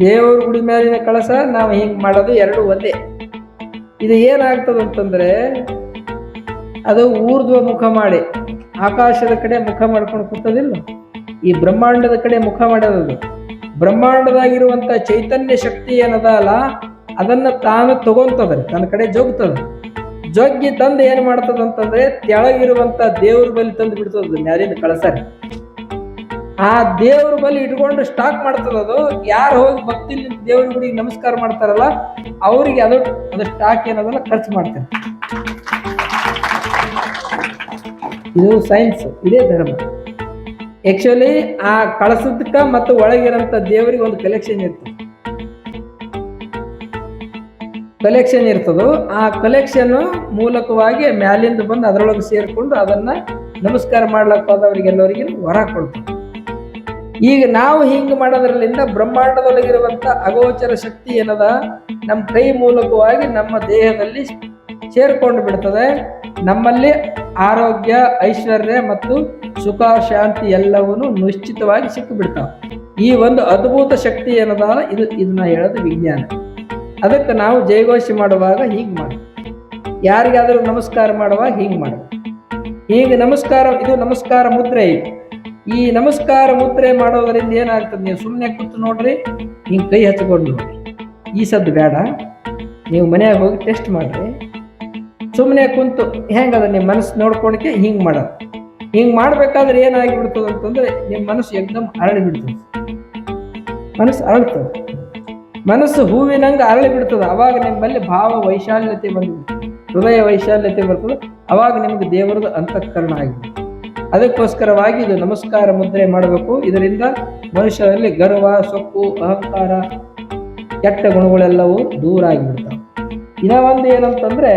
ದೇವ್ರ ಗುಡಿ ಮೇಲಿನ ಕಳಸ ನಾವು ಹಿಂಗೆ ಮಾಡೋದು ಎರಡು ಒಂದೇ. ಇದು ಏನಾಗ್ತದೆ ಅಂತಂದ್ರೆ, ಅದು ಊರ್ಧ್ವ ಮುಖ ಮಾಡಿ, ಆಕಾಶದ ಕಡೆ ಮುಖ ಮಾಡ್ಕೊಂಡು ಕೂತದಿಲ್ಲ. ಈ ಬ್ರಹ್ಮಾಂಡದ ಕಡೆ ಮುಖ ಮಾಡೋದು ಬ್ರಹ್ಮಾಂಡದಾಗಿರುವಂಥ ಚೈತನ್ಯ ಶಕ್ತಿ ಏನದ ಅಲ್ಲ, ಅದನ್ನ ತಾನು ತಗೊಂತದ್ರಿ, ತನ್ನ ಕಡೆ ಜೋಗ್ತದ ಜೊಗ್ಗಿ ತಂದು ಏನ್ ಮಾಡ್ತದ ಅಂತಂದ್ರೆ ತೆಳಗಿರುವಂತ ದೇವ್ರ ಬಲಿ ತಂದು ಬಿಡ್ತದ ಮ್ಯಾಲಿನ ಕಳಸ. ಆ ದೇವ್ರ ಬಲಿ ಇಟ್ಕೊಂಡು ಸ್ಟಾಕ್ ಮಾಡ್ತದ ಅದು. ಯಾರು ಹೋಗಿ ಭಕ್ತಿ ದೇವ್ರ ಗುಡಿಗೆ ನಮಸ್ಕಾರ ಮಾಡ್ತಾರಲ್ಲ, ಅವ್ರಿಗೆ ಅದು ಅದು ಸ್ಟಾಕ್ ಏನದಲ್ಲ ಖರ್ಚು ಮಾಡ್ತಾರೆ ಇದು ಸೈನ್ಸ್ ಇದೇ ಧರ್ಮ. ಆಕ್ಚುಲಿ ಆ ಕಳಸದಕ್ಕ ಮತ್ತು ಒಳಗಿರಂತ ದೇವರಿಗೆ ಒಂದು ಕಲೆಕ್ಷನ್ ಇರ್ತದೆ. ಕಲೆಕ್ಷನ್ ಇರ್ತದೋ. ಆ ಕಲೆಕ್ಷನ್ ಮೂಲಕವಾಗಿ ಮ್ಯಾಲಿಂದ ಬಂದು ಅದರೊಳಗೆ ಸೇರಿಕೊಂಡು ಅದನ್ನ ನಮಸ್ಕಾರ ಮಾಡ್ಲಕ್ಕೆ ಹೋದವರಿಗೆಲ್ಲವರಿಗೆ ವರ ಕೊಡ್ತಾರೆ ಈಗ ನಾವು ಹಿಂಗೆ ಮಾಡೋದ್ರಲ್ಲಿಂದ ಬ್ರಹ್ಮಾಂಡದೊಳಗಿರುವಂಥ ಅಗೋಚರ ಶಕ್ತಿ ಏನದ? ನಮ್ಮ ಕೈ ಮೂಲಕವಾಗಿ ನಮ್ಮ ದೇಹದಲ್ಲಿ ಸೇರ್ಕೊಂಡು ಬಿಡ್ತದೆ. ನಮ್ಮಲ್ಲಿ ಆರೋಗ್ಯ, ಐಶ್ವರ್ಯ ಮತ್ತು ಸುಖ, ಶಾಂತಿ ಎಲ್ಲವನ್ನು ನಿಶ್ಚಿತವಾಗಿ ಸಿಕ್ಕು ಬಿಡ್ತಾವ ಈ ಒಂದು ಅದ್ಭುತ ಶಕ್ತಿ ಏನದ ಇದು ಇದನ್ನ ಹೇಳೋದು ವಿಜ್ಞಾನ. ಅದಕ್ಕೆ ನಾವು ಜಯಘೋಷಿ ಮಾಡುವಾಗ ಹೀಗೆ ಮಾಡಿ ಯಾರಿಗಾದರೂ ನಮಸ್ಕಾರ ಮಾಡುವಾಗ ಹೀಗೆ ಮಾಡಿ ಹೀಗೆ ನಮಸ್ಕಾರ, ಇದು ನಮಸ್ಕಾರ ಮುದ್ರೆ ಇದೆ ಈ ನಮಸ್ಕಾರ ಮುದ್ರೆ ಮಾಡೋದರಿಂದ ಏನಾಗ್ತದೆ? ನೀವು ಸುಮ್ಮನೆ ಕೂತು ನೋಡ್ರಿ, ಹಿಂಗೆ ಕೈ ಹಚ್ಕೊಂಡು ನೋಡ್ರಿ. ಈ ಸದ್ದು ಬೇಡ. ನೀವು ಮನೆಯಾಗ ಹೋಗಿ ಟೆಸ್ಟ್ ಮಾಡ್ರಿ. ಸುಮ್ಮನೆ ಕುಂತು ಹೆಂಗದ ನಿಮ್ಮ ಮನಸ್ಸು ನೋಡ್ಕೊಳಕ್ಕೆ ಹಿಂಗೆ ಮಾಡೋದು ಹಿಂಗೆ ಮಾಡಬೇಕಾದ್ರೆ ಏನಾಗಿಬಿಡ್ತದೆ ಅಂತಂದ್ರೆ ನಿಮ್ಮ ಮನಸ್ಸು ಎಕ್ದಮ್ ಅರಳಿ ಬಿಡ್ತದೆ ಮನಸ್ಸು ಅರಳ್ತದೆ. ಮನಸ್ಸು ಹೂವಿನಂಗೆ ಅರಳಿ ಬಿಡ್ತದೆ ಅವಾಗ ನಿಮ್ಮಲ್ಲಿ ಭಾವ ವೈಶಾಲ್ಯತೆ ಬಂದ್ಬಿಡ್ತದೆ. ಹೃದಯ ವೈಶಾಲ್ಯತೆ ಬರ್ತದೆ. ಅವಾಗ ನಿಮ್ಗೆ ದೇವರದ ಅಂತಃಕರಣ ಆಗಿದೆ ಅದಕ್ಕೋಸ್ಕರವಾಗಿ ಇದು ನಮಸ್ಕಾರ ಮುದ್ರೆ ಮಾಡಬೇಕು. ಇದರಿಂದ ಮನುಷ್ಯರಲ್ಲಿ ಗರ್ವ, ಸೊಕ್ಕು, ಅಹಂಕಾರ, ಕೆಟ್ಟ ಗುಣಗಳೆಲ್ಲವೂ ದೂರ ಆಗಿಬಿಡ್ತಾವೆ. ಇನ್ನ ಒಂದು ಏನಂತಂದ್ರೆ